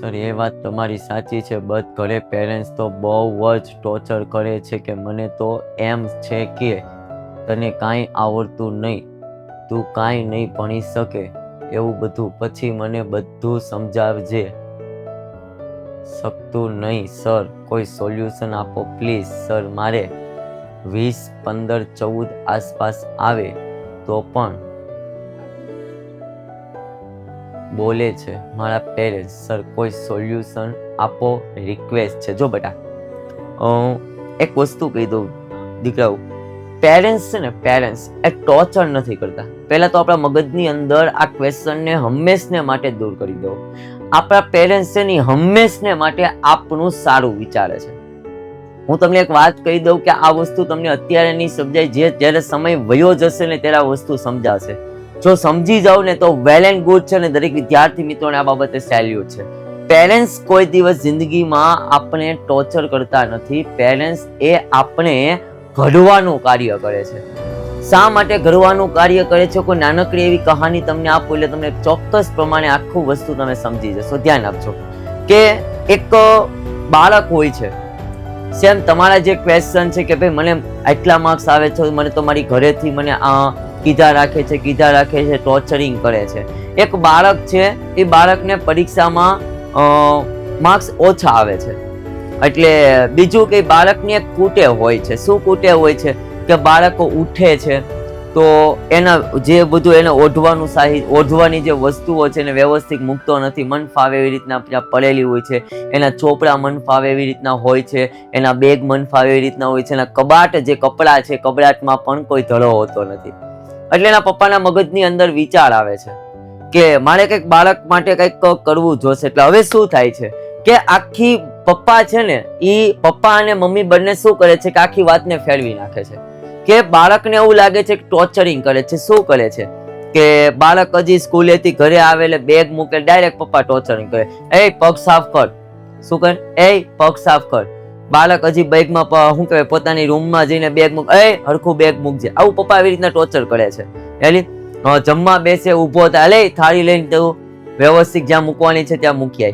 Sir, એ વાત તમારી સાચી છે. બટ ઘરે પેરેન્ટ્સ તો બહુ જ ટોર્ચર કરે છે કે મને તો એમ છે કે તને કાંઈ આવડતું નહીં. તું કાંઈ નહીં ભણી શકે. એવું બધું પછી મને બધું સમજાવજે. શકતું નહીં, સર. કોઈ સોલ્યુશન આપો પ્લીઝ સર. મારે વીસ પંદર ચૌદ આસપાસ આવે તો પણ બોલે છે, મારા પેરેન્ટ્સ સર કોઈ સોલ્યુશન આપો? રિક્વેસ્ટ છે. જો બેટા એક વસ્તુ કહી દઉં દીકરાઓ પેરેન્ટ્સ છે ને પેરેન્ટ્સ એ ટોર્ચર નથી કરતા. પહેલાં તો આપણા મગજની અંદર આ ક્વેશ્ચનને હંમેશને માટે દૂર કરી દો. આપણા પેરેન્ટ્સ છે હંમેશને માટે આપનું સારું વિચારે છે. હું તમને એક વાત કહી દઉં કે આ વસ્તુ તમને અત્યારે નહીં સમજાય, જે જ્યારે સમય વયો જશે ને, ત્યારે આ વસ્તુ સમજાશે. જો સમજી જાવ ને તો વેલ એન્ડ ગુડ છે ને દરેક વિદ્યાર્થી મિત્રોને આ બાબતે સેલ્યુટ છે. પેરેન્ટ્સ કોઈ દિવસ જિંદગીમાં આપણે ટોર્ચર કરતા નથી. પેરેન્ટ્સ એ આપણે ઘડવાનું કાર્ય કરે છે. શા માટે ઘડવાનું કાર્ય કરે છે? કોઈ નાનકડી એવી કહાની તમને આપું એટલે તમને ચોક્કસ પ્રમાણે આખું વસ્તુ તમે સમજી જશો. ધ્યાન આપજો. કે એક બાળક હોય છે. સેમ તમારા જે ક્વેશ્ચન છે કે ભાઈ મને આટલા માર્ક્સ આવે છે, મને તો મારી ઘરેથી મને આ કીધા રાખે છે કીધા રાખે છે ટોર્ચરિંગ કરે છે. એક બાળક છે, એ બાળકને પરીક્ષામાં માર્ક્સ ઓછા આવે છે. એટલે બીજું કે બાળકની એક કૂટે હોય છે. શું કૂટે હોય છે? કે બાળકો ઉઠે છે, તો એના, જે બધું એને ઓઢવાનું સાહી, ઓઢવાની જે વસ્તુઓ છે એને વ્યવસ્થિત મૂકતો નથી. મન ફાવે એવી રીતના ત્યાં પડેલી હોય છે. એના ચોપડા મન ફાવે એવી રીતના હોય છે. એના બેગ મન ફાવે એવી રીતના હોય છે. એના કબાટ, જે કપડાં છે કબાટમાં પણ કોઈ ધડો હોતો નથી. એટલે એના પપ્પાના મગજની અંદર વિચાર આવે છે કે મારે કંઈક બાળક માટે કંઈક કરવું જોશે. એટલે હવે શું થાય છે કે આખી પપ્પા છે ને એ પપ્પા અને મમ્મી બંને શું કરે છે કે આખી વાતને ફેરવી નાખે છે. કે બાળકને એવું લાગે છે કે ટોર્ચરિંગ કરે છે. શું કરે છે? કે બાળક હજી સ્કૂલેથી ઘરે આવે એટલે બેગ મૂકે ડાયરેક્ટ પપ્પા ટોર્ચરિંગ કરે. એ પગ સાફ કર. શું કરે? એ પગ સાફ કર. બાળક હજી બેગમાં શું કહેવાય, પોતાની રૂમમાં જઈને બેગ મૂક, એ, હરખું બેગ મૂકજે. આવું પપ્પા આવી રીતના ટોર્ચર કરે છે. એલી જમવા બેસે, ઊભો થાય. લે, થાળી લઈને તું વ્યવસ્થિત જ્યાં મૂકવાની છે ત્યાં મૂકી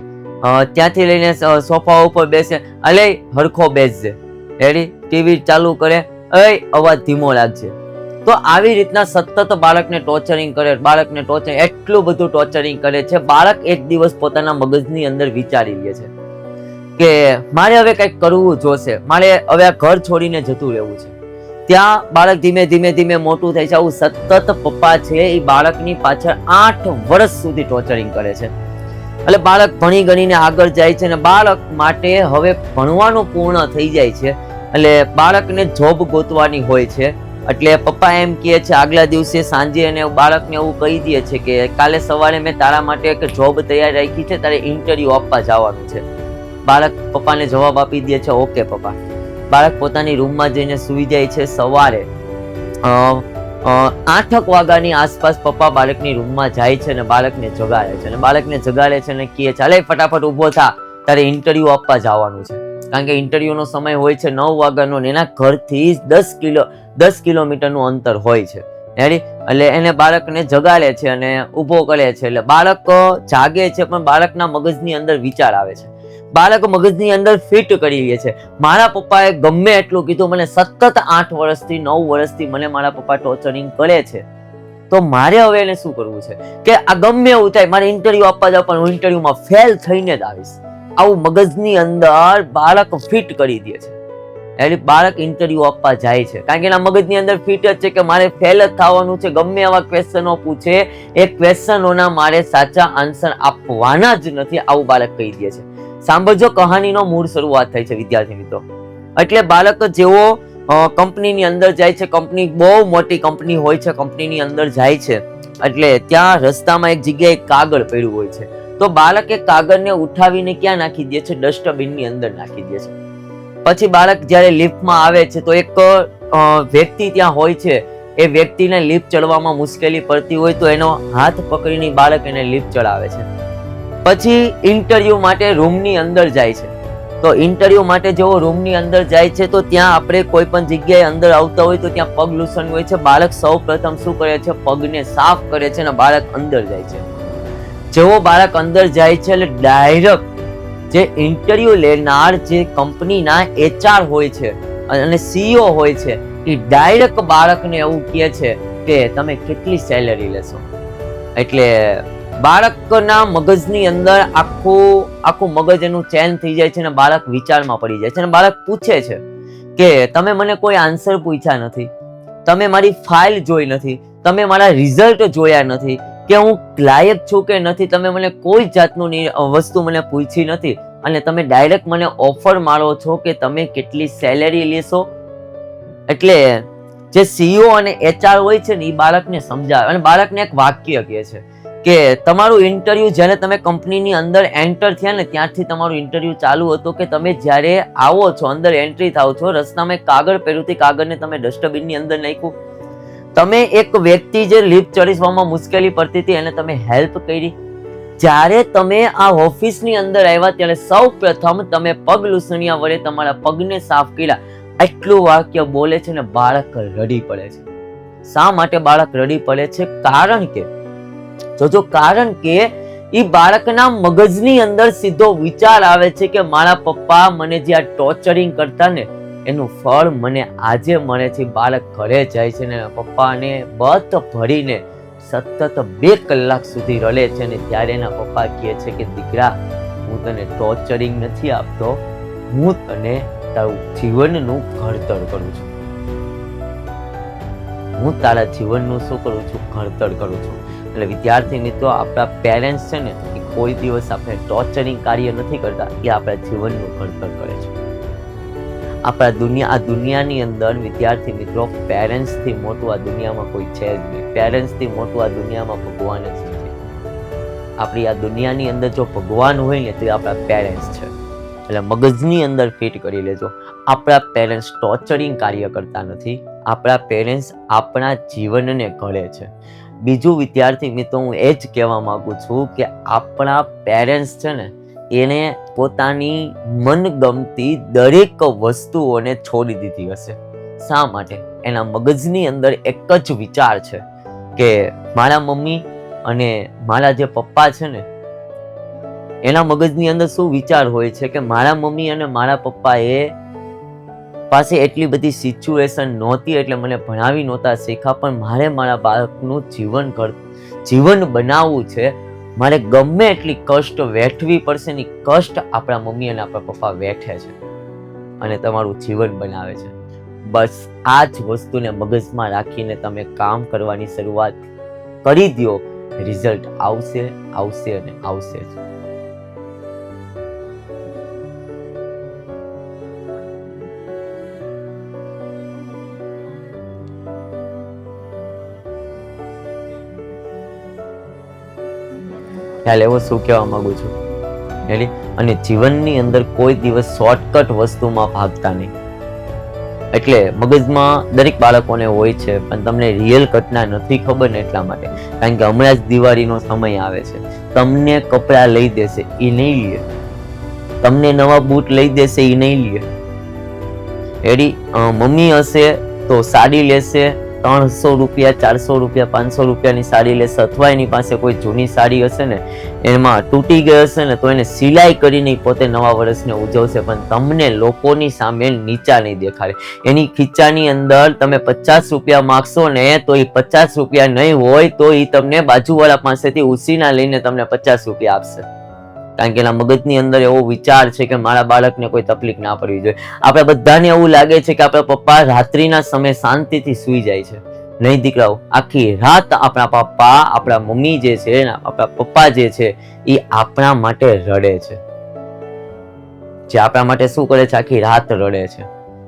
ત્યાંથી લઈને સોફા ઉપર બેસે. અલે હરખો બેસજે. એડી ટીવી ચાલુ કરે. એ, અવાજ ધીમો લાગજે તો આવી રીતના સતત બાળકને ટોર્ચરિંગ કરે, બાળકને ટોર્ચર એટલું બધું ટોર્ચરિંગ કરે છે. બાળક એક દિવસ પોતાના મગજની અંદર વિચારી લે છે. કે મારે હવે કંઈક કરવું જોશે. મારે હવે આ ઘર છોડીને જતું રહેવું છે. ત્યાં બાળક ધીમે ધીમે ધીમે મોટું થાય છે. આવું સતત પપ્પા છે એ બાળકની પાછળ આઠ વર્ષ સુધી ટોર્ચરિંગ કરે છે. એટલે બાળક ભણી ગણીને આગળ જાય છે અને બાળક માટે હવે ભણવાનું પૂર્ણ થઈ જાય છે. એટલે બાળકને જોબ ગોતવાની હોય છે. એટલે પપ્પા એમ કહે છે, આગલા દિવસે સાંજે અને બાળકને એવું કહી દે છે કે કાલે સવારે મેં તારા માટે એક જોબ તૈયાર રાખી છે. તારે ઇન્ટરવ્યુ આપવા જવાનું છે. બાળક પપ્પાને જવાબ આપી દે છે, ઓકે, પપ્પા. બાળક પોતાની રૂમમાં જઈને સૂઈ જાય છે સવારે. આઠક વાગ્યાની આસપાસ પપ્પા બાળકની રૂમમાં જાય છે અને બાળકને જગાડે છે અને બાળકને જગાડે છે અને કહે ચાલે ફટાફટ ઊભો થા. તારે ઇન્ટરવ્યુ આપવા જવાનું છે. કારણ કે ઇન્ટરવ્યુનો સમય હોય છે નવ વાગ્યાનો ને એના ઘરથી દસ કિલો, દસ કિલોમીટરનું અંતર હોય છે. રેડી એટલે એને બાળકને જગાડે છે અને ઊભો કરે છે. એટલે બાળક જાગે છે, પણ બાળકના મગજની અંદર વિચાર આવે છે. બાળક મગજની અંદર ફિટ કરી લે છે. મારા પપ્પાએ ગમે એટલું કીધું, મને સતત આઠ વર્ષથી, નવ વર્ષથી મને મારા પપ્પા ટોર્ચરિંગ કરે છે. તો મારે હવે એને શું કરવું છે? કે આ ગમે એવું થાય, મારે ઇન્ટરવ્યુ આપવા જાવ, પણ હું ઇન્ટરવ્યુમાં ફેલ થઈને જ આવીશ. આવું મગજની અંદર બાળક ફિટ કરી દે છે. એટલે બાળક ઇન્ટરવ્યુ આપવા જાય છે. કારણ કે એના મગજની અંદર ફિટ જ છે કે મારે ફેલ જ થવાનું છે. ગમે એવા ક્વેશ્ચનો પૂછે, એ ક્વેશ્ચનોના મારે સાચા આન્સર આપવાના જ નથી, આવું બાળક કહી દે છે. સાંભળજો, કહાનીનો મૂળ શરૂઆત થાય છે, વિદ્યાર્થી મિત્રો. એટલે બાળક જેવો કંપનીની અંદર જાય છે, કંપની બહુ મોટી કંપની હોય છે, કંપનીની અંદર જાય છે, એટલે ત્યાં રસ્તામાં એક જગ્યાએ કાગળ પડ્યું હોય છે. તો બાળક એ કાગળને ઉઠાવીને ક્યાં નાખી દે છે? ડસ્ટબિનની અંદર નાખી દે છે. પછી બાળક જ્યારે લિફ્ટમાં આવે છે, તો એક વ્યક્તિ ત્યાં હોય છે. એ વ્યક્તિને લિફ્ટ ચડવામાં મુશ્કેલી પડતી હોય તો એનો હાથ પકડીને બાળક એને લિફ્ટ ચડાવે છે. પછી ઇન્ટરવ્યૂ માટે રૂમની અંદર જાય છે. તો ઇન્ટરવ્યૂ માટે જેવો રૂમની અંદર જાય છે, તો ત્યાં આપણે કોઈ પણ જગ્યાએ અંદર આવતા હોય તો ત્યાં પગ લૂસણ હોય છે. બાળક સૌ પ્રથમ શું કરે છે? પગને સાફ કરે છે અને બાળક અંદર જાય છે. જેવો બાળક અંદર જાય છે એટલે ડાયરેક્ટ જે ઇન્ટરવ્યૂ લેનાર જે કંપનીના એચઆર હોય છે અને સીઈઓ હોય છે, એ ડાયરેક્ટ બાળકને એવું કહે છે કે તમે કેટલી સેલરી લેશો? એટલે બાળકના મગજની અંદર આખું આખું મગજ એનું ચેન થઈ જાય છે અને બાળક વિચારમાં પડી જાય છે. અને બાળક પૂછે છે કે, તમે મને કોઈ આન્સર પૂછ્યા નથી. તમે મારી ફાઇલ જોઈ નથી. તમે મારા રિઝલ્ટ જોયા નથી. કે હું લાયક છું કે નથી? તમે મને કોઈ જાતનું વસ્તુ મને પૂછી નથી. અને તમે ડાયરેક્ટ મને ઓફર મારો છો કે તમે કેટલી સેલેરી લેશો? એટલે જે સીઈઓ અને એચઆર હોય છે ને એ બાળકને સમજાવે. અને બાળકને એક વાક્ય કહે છે. કે તમારું ઇન્ટરવ્યુ જ્યારે તમે કંપનીની અંદર એન્ટર થયા ને ત્યારથી તમારું ઇન્ટરવ્યુ ચાલુ હતું કે તમે જ્યારે આવો છો, અંદર એન્ટ્રી થાવ છો, રસ્તામાં કાગળ પહેરુંથી કાગળને તમે ડસ્ટબિનની અંદર નાખ્યું. તમે એક વ્યક્તિ જે લિફ્ટ ચડવામાં મુશ્કેલી પડતી હતી, એને તમે હેલ્પ કરી. જ્યારે તમે આ ઓફિસની અંદર આવ્યા, ત્યારે સૌ પ્રથમ તમે પગ લૂસણિયા વડે તમારા પગને સાફ કર્યા. આટલું વાક્ય બોલે છે ને બાળક રડી પડે છે. શા માટે બાળક રડી પડે છે? કારણ કે જોજો કારણ કે એ બાળકના મગજની અંદર સીધો વિચાર આવે છે કે મારા પપ્પા મને જે આ ટોર્ચરિંગ કરતા ને, એનું ફળ મને આજે મળે છે, બાળક ઘરે જાય છે ને, પપ્પાને બત ભરીને સતત બે કલાક સુધી રડે છે ને, ત્યારે એના પપ્પા કહે છે કે, દીકરા, હું તને ટોર્ચરિંગ નથી આપતો, હું તને તારું જીવનનું ઘડતર કરું છું. હું તારા જીવનનું શું કરું છું? ઘડતર કરું છું. એટલે વિદ્યાર્થી મિત્રો આપણા પેરેન્ટ્સ છે ને, એ કોઈ દિવસ આપણે ટોર્ચરિંગ કાર્ય નથી કરતા, એ આપણા જીવનનું ઘડતર કરે છે. આપણા દુનિયા, આ દુનિયાની અંદર વિદ્યાર્થી મિત્રો પેરેન્ટ્સથી મોટું આ દુનિયામાં કોઈ છે જ નહીં. પેરેન્ટ્સથી મોટું આ દુનિયામાં ભગવાન જ નથી આપણી આ દુનિયાની અંદર જો ભગવાન હોય ને, તો એ આપણા પેરેન્ટ્સ છે. એટલે મગજની અંદર ફિટ કરી લેજો. આપણા પેરેન્ટ્સ ટોર્ચરિંગ કાર્ય કરતા નથી. આપણા પેરેન્ટ્સ આપણા જીવનને ઘડે છે. બીજું વિદ્યાર્થી મિત્રો, હું એ જ કહેવા માગું છું કે આપણા પેરેન્ટ્સ છે ને, એને પોતાની મનગમતી દરેક વસ્તુઓને છોડી દીધી હશે. શા માટે? એના મગજની અંદર એક જ વિચાર છે કે મારા મમ્મી અને મારા જે પપ્પા છે ને, એના મગજની અંદર શું વિચાર હોય છે કે મારા મમ્મી અને મારા પપ્પા એ પાસે એટલી બધી સિચ્યુએશન નહોતી એટલે મને ભણાવી નહોતા શીખ્યા, પણ મારે મારા બાળકનું જીવન ઘર જીવન બનાવવું છે. મારે ગમે એટલી કષ્ટ વેઠવી પડશે ને કષ્ટ આપણા મમ્મી અને આપણા પપ્પા વેઠે છે અને તમારું જીવન બનાવે છે. બસ આ જ વસ્તુને મગજમાં રાખીને તમે કામ કરવાની શરૂઆત કરી દો રિઝલ્ટ આવશે આવશે અને આવશે જ. ખ્યાલ એવો શું કહેવા માંગુ છું? એટલે અને જીવનની અંદર કોઈ દિવસ શોર્ટકટ વસ્તુમાં ભાગતા નહીં. એટલે મગજમાં દરેક બાળકોને હોય છે, પણ તમને રિયલ ઘટના નથી ખબર ને એટલા માટે. કારણ કે હમણાં જ દિવાળીનો સમય આવે છે. તમને કપડાં લઈ દેશે એ નહીં લે. તમને નવા બૂટ લઈ દેશે એ નહીં લે. એડી મમ્મી હશે તો સાડી લેશે ત્રણસો રૂપિયા, ચારસો રૂપિયા, પાંચસો રૂપિયાની સાડી લેશે અથવા એની પાસે કોઈ જૂની સાડી હશે ને, એમાં તૂટી ગઈ હશે ને, તો એને સિલાઈ કરીને પોતે નવા વર્ષને ઉજવશે. પણ તમને લોકોની સામે નીચા નહીં દેખાડે. એની ખીચાની અંદર તમે પચાસ રૂપિયા માગશો ને, તો એ પચાસ રૂપિયા નહીં હોય, તો એ તમને બાજુવાળા પાસેથી ઉસીના લઈને તમને પચાસ રૂપિયા આપશે. કારણ કે એના મગજની અંદર એવો વિચાર છે કે મારા બાળકને કોઈ તકલીફ ના પડવી જોઈએ. આપણે બધાને એવું લાગે છે કે આપણા પપ્પા રાત્રિના સમયે શાંતિથી સૂઈ જાય છે. નહીં દીકરાઓ, આખી રાત આપણા પપ્પા, આપણા મમ્મી જે છે, આપણા પપ્પા જે છે, એ આપણા માટે રડે છે. જે આપણા માટે શું કરે છે? આખી રાત રડે છે.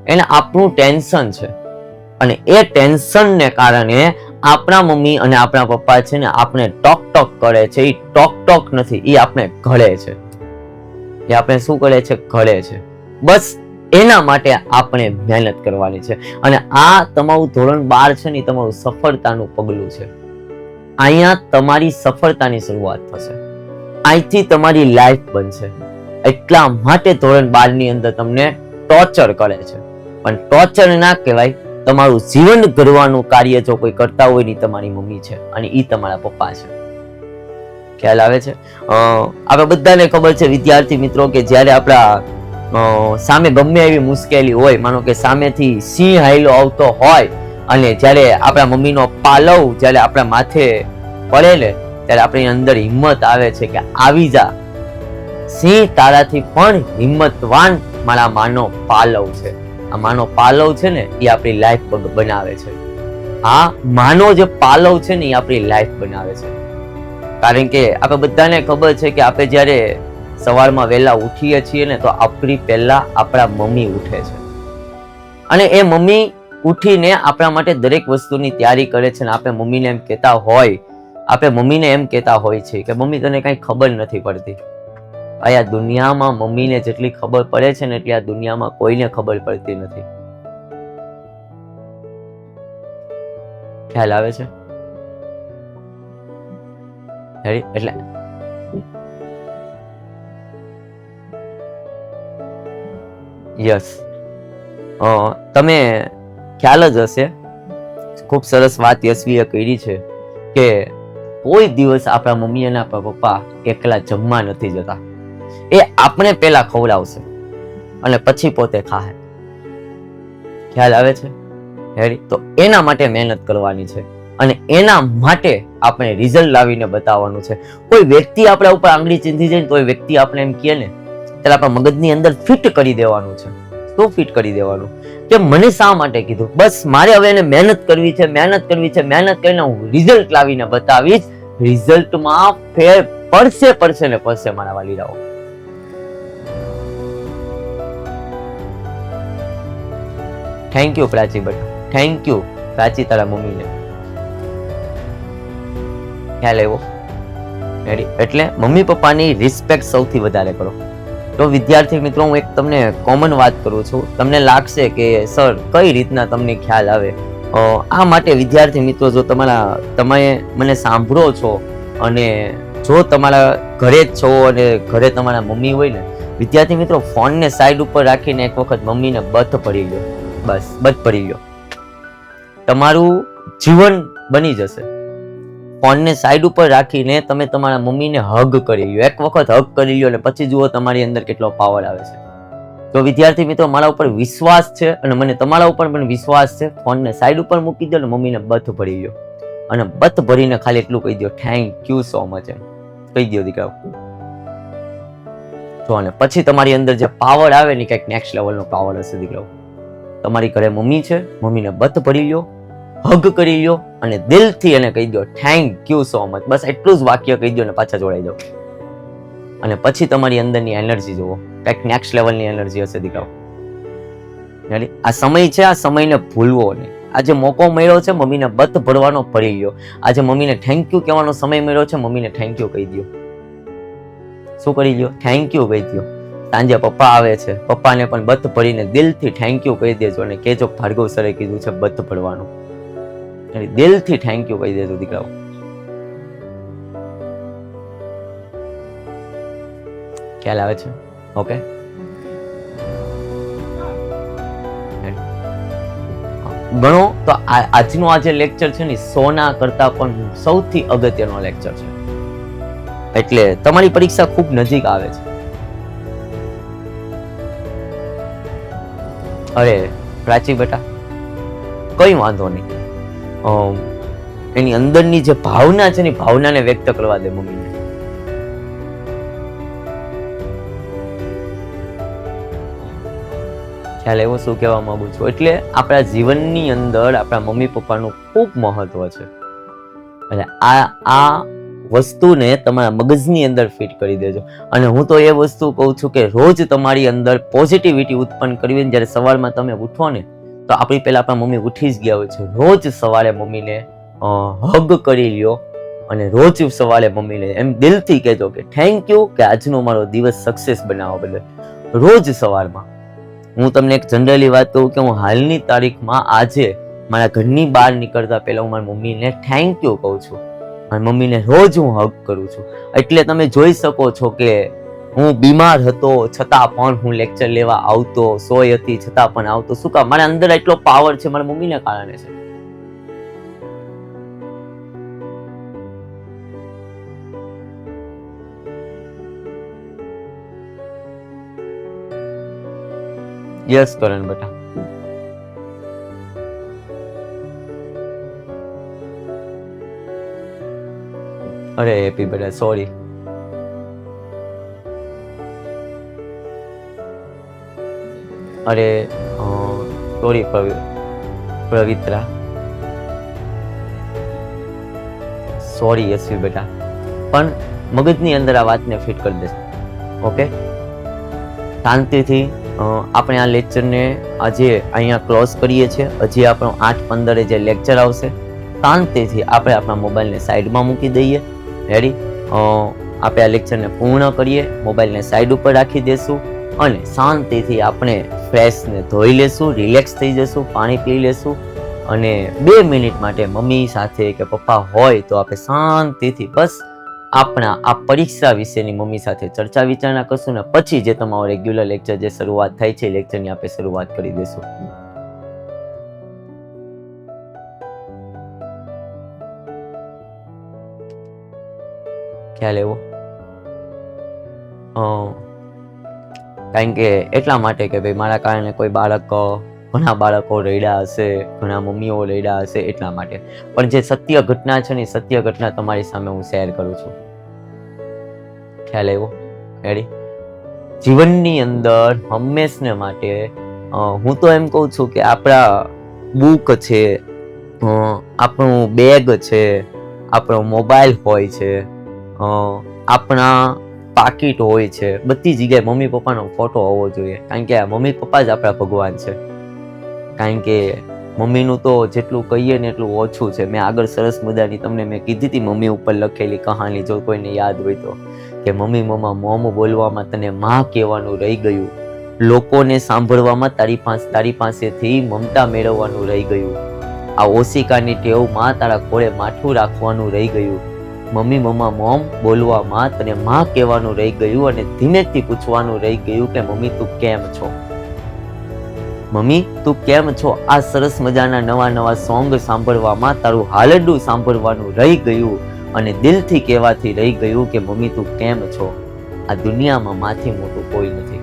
એને આપણું ટેન્શન છે. અને એ ટેન્શનને કારણે આપણા મમ્મી અને આપણા પપ્પા છે ને આપણે ટોક ટોક કરે છે. એ ટોક ટોક નથી એ આપણે ઘડે છે. એ આપણે શું કરે છે? ઘડે છે. બસ એના માટે આપણે મહેનત કરવાની છે. અને આ તમારું ધોરણ બાર છે ને તમારું સફળતાનું પગલું છે. અહીંયા તમારી સફળતાની શરૂઆત થશે. અહીંથી તમારી લાઈફ બનશે. એટલા માટે ધોરણ બારની અંદર તમને ટોર્ચર કરે છે. પણ ટોર્ચર ના કહેવાય તમારું જીવન ઘડવાનું કાર્ય જો કોઈ કરતા હોયની તમારી મમ્મી છે અને એ તમારા પપ્પા છે. ખ્યાલ આવે છે? આપણે બધાને ખબર છે વિદ્યાર્થી મિત્રો કે જ્યારે આપણા સામે ગમે એવી મુશ્કેલી હોય, માનો કે સામેથી સિંહ હાઈલો આવતો હોય અને જ્યારે આપણા મમ્મીનો પાલવ જ્યારે આપણા માથે પડે ને, ત્યારે આપણી અંદર હિંમત આવે છે કે આવી જા. સિંહ તારાથી પણ હિંમતવાન મારા માનો પાલવ છે. માનો પાલવ છે ને, એ આપણી લાઈફ બનાવે છે. આ માનો જે પાલવ છે ને, એ આપણી લાઈફ બનાવે છે. કારણ કે આપણે બધાને ખબર છે કે આપણે જ્યારે સવારમાં વહેલા ઉઠીએ છીએ ને, તો આપણી પહેલા આપણા મમ્મી ઉઠે છે. અને એ મમ્મી ઉઠીને આપણા માટે દરેક વસ્તુની તૈયારી કરે છે ને આપણે મમ્મીને એમ કહેતા હોય આપણે મમ્મીને એમ કહેતા હોય છે કે, મમ્મી, તને કઈ ખબર નથી પડતી. આ દુનિયામાં મમ્મીને જેટલી ખબર પડે છે ને એટલી આ દુનિયામાં કોઈને ખબર પડતી નથી. ખ્યાલ આવે છે? એટલે યસ તમે ખ્યાલ જ હશે, ખૂબ સરસ વાત યશવીએ કરી છે કે કોઈ દિવસ આપણા મમ્મી અને આપણા પપ્પા એકલા જમવા નથી જતા. એ આપણે પહેલા ખવડાવશે અને પછી પોતે ખાહે. ખ્યાલ આવે છે? હેરી, તો એના માટે મહેનત કરવાની છે અને એના માટે આપણે રિઝલ્ટ લાવીને બતાવવાનું છે. કોઈ વ્યક્તિ આપણા ઉપર આંગળી ચીંધી જાય તો એ વ્યક્તિ આપણે એમ કહે ને ત્યારે આપણા મગજની અંદર ફિટ કરી દેવાનું છે. શું ફિટ કરી દેવાનું? કે મને શા માટે કીધું? બસ મારે હવે એને મહેનત કરવી છે, મહેનત કરવી છે, મહેનત કરીને હું રિઝલ્ટ લાવીને બતાવીશ. રિઝલ્ટમાં ફેર પડશે પડશે ને પડશે મારા વાલીડાઓ થેન્ક યુ પ્રાચી બટા થેન્ક યુ પ્રાચી તારા મમ્મીને. ખ્યાલ આવ્યો? એટલે મમ્મી પપ્પાની રિસ્પેક્ટ સૌથી વધારે કરો. તો વિદ્યાર્થી મિત્રો, હું એક તમને કોમન વાત કરું છું. તમને લાગશે કે, સર, કઈ રીતના તમને ખ્યાલ આવે? આ માટે વિદ્યાર્થી મિત્રો, જો તમારા, તમે મને સાંભળો છો અને જો તમારા ઘરે જ છો અને ઘરે તમારા મમ્મી હોય ને, વિદ્યાર્થી મિત્રો, ફોનને સાઈડ ઉપર રાખીને એક વખત મમ્મીને બથ પડી લો બસ બથ પડી ગયો તમારું જીવન બની જશે. ફોનને સાઈડ ઉપર રાખીને તમે તમારા મમ્મીને હગ કરી લ્યો. એક વખત હગ કરી લ્યો અને પછી જુઓ તમારી અંદર કેટલો પાવર આવે છે. તો વિદ્યાર્થી મિત્રો, મારા ઉપર વિશ્વાસ છે અને મને તમારા ઉપર પણ વિશ્વાસ છે. ફોનને સાઈડ ઉપર મૂકી દો અને મમ્મીને બથ ભરી લ્યો. અને બથ ભરીને ખાલી એટલું કહી દો થેન્ક યુ સો મચ એમ. કહી દો દીકરા જો અને પછી તમારી અંદર જે પાવર આવે ને કંઈક નેક્સ્ટ લેવલનો પાવર હશે દીકરાઓ. તમારી ઘરે મમ્મી છે, મમ્મીને બત ભરી લ્યો હગ કરી લ્યો અને દિલથી એને કહી દો થેન્ક યુ સો મચ બસ એટલું જ વાક્ય કહી દો અને પાછા જોડાઈ દો અને પછી તમારી અંદરની એનર્જી જુઓ. કંઈક નેક્સ્ટ લેવલની એનર્જી હશે દીકરાઓ. આ સમય છે, આ સમયને ભૂલવો નહીં. આજે મોકો મળ્યો છે, મમ્મીને બત ભરવાનો ભરી ગયો. આજે મમ્મીને થેન્ક યુ કહેવાનો સમય મળ્યો છે, મમ્મીને થેન્ક યુ કહી દો શું કરી દો થેન્ક યુ કહી દો સાંજે પપ્પા આવે છે. પપ્પાને પણ બત ભરીને દિલથી થેન્ક યુ કહી દેજો અને કેજો ભાર્ગવ સરે કીધું છે બત ભરવાનું. દિલથી થેન્ક યુ કહી દેજો દીકરાઓ. ખ્યાલ આવે છે? ઓકે? ગણો તો આજનો આ જે લેક્ચર છે ને સોના કરતા પણ સૌથી અગત્યનો લેક્ચર છે. એટલે તમારી પરીક્ષા ખૂબ નજીક આવે છે. અરે, પ્રાચી બેટા, કઈ વાંધો નહીં. એની અંદરની જે ભાવના છે ને ભાવનાને વ્યક્ત કરવા દે મમ્મીને. ખ્યાલ એવો શું કહેવા માંગુ છું? એટલે આપણા જીવનની અંદર આપણા મમ્મી પપ્પાનું ખૂબ મહત્વ છે. એટલે આ આ વસ્તુને તમારા મગજની અંદર ફિટ કરી દેજો. અને હું તો એ વસ્તુ કહું છું કે રોજ તમારી અંદર પોઝિટિવિટી ઉત્પન્ન કરવી જ્યારે સવારમાં તમે ઉઠો ને, તો આપણી પહેલાં આપણા મમ્મી ઉઠી જ ગયા હોય છે. રોજ સવારે મમ્મીને હગ કરી લ્યો અને રોજ સવારે મમ્મીને એમ દિલથી કહેજો કે થેન્ક યુ કે આજનો મારો દિવસ સક્સેસ બનાવવા બદલ. રોજ સવારમાં. હું તમને એક જનરલી વાત કહું કે હું હાલની તારીખમાં આજે મારા ઘરની બહાર નીકળતા પહેલાં હું મારી મમ્મીને થેન્ક યુ કહું છું. અને મમ્મીને રોજ હું હગ કરું છું. એટલે તમે જોઈ શકો છો કે હું બીમાર હતો, છતાં પણ હું લેક્ચર લેવા આવતો, સોય હતી, છતાં પણ આવતો. શું કામ? મારા અંદર એટલો પાવર છે, મારા મમ્મીના કારણે છે. યસ કરણ બેટા. અરે હેપી બેટા સોરી અરે સોરી પવિત્રા સોરી યશવી બેટા પણ મગજની અંદર આ વાતને ફિટ કરી દેશે ઓકે શાંતિથી આપણે આ લેક્ચરને આજે અહીંયા ક્લોઝ કરીએ છીએ. હજી આપણો આઠ પંદરે જે લેક્ચર આવશે, શાંતિથી આપણે આપણા મોબાઈલને સાઈડમાં મૂકી દઈએ. રેડી આપણે આ લેક્ચરને પૂર્ણ કરીએ મોબાઈલને સાઈડ ઉપર રાખી દેશું અને શાંતિથી આપણે ફ્રેશને ધોઈ લેશું રિલેક્સ થઈ જશું, પાણી પી લેશું અને બે મિનિટ માટે મમ્મી સાથે કે પપ્પા હોય તો આપણે શાંતિથી બસ આપણા આ પરીક્ષા વિશેની મમ્મી સાથે ચર્ચા વિચારણા કરશું ને પછી જે તમારો રેગ્યુલર લેક્ચર જે શરૂઆત થાય છે લેક્ચરની આપણે શરૂઆત કરી દઈશું ખ્યાલ એવો કારણ કે એટલા માટે કે ભાઈ મારા કારણે કોઈ બાળક ઘણા બાળકો રડ્યા હશે, ઘણા મમ્મીઓ રડ્યા હશે એટલા માટે. પણ જે સત્ય ઘટના છે ને સત્ય ઘટના તમારી સામે હું શેર કરું છું. ખ્યાલ આવ્યો? રેડી જીવનની અંદર હંમેશને માટે હું તો એમ કહું છું કે આપણા બુક છે આપણું બેગ છે, આપણો મોબાઈલ હોય છે આપણા પાકીટ હોય છે. બધી જગ્યાએ મમ્મી પપ્પાનો ફોટો હોવો જોઈએ. કારણ કે મમ્મી પપ્પા જ આપણા ભગવાન છે. કારણ કે મમ્મીનું તો જેટલું કહીએ ને એટલું ઓછું છે. મેં આગળ સરસ મજાની તમને મેં કીધી હતી મમ્મી ઉપર લખેલી કહાની, જો કોઈને યાદ હોય તો. કે મમ્મી, મમ્મા, મોમ બોલવામાં તને માં કહેવાનું રહી ગયું. લોકોને સાંભળવામાં તારી પાસે, તારી પાસેથી મમતા મેળવવાનું રહી ગયું. આ ઓશિકાની ટેવમાં તારા ખોળે માથું રાખવાનું રહી ગયું. મમ્મી, મમ્મા, મોમ બોલવામાં તને માં કહેવાનું રહી ગયું અને ધીમેથી પૂછવાનું રહી ગયું કે, મમ્મી, તું કેમ છો? મમ્મી, તું કેમ છો? આ સરસ મજાના નવા નવા સોંગ સાંભળવામાં તારું હાલડું સાંભળવાનું રહી ગયું અને દિલથી કહેવાથી રહી ગયું કે, મમ્મી, તું કેમ છો? આ દુનિયામાં માથી મોટું કોઈ નથી.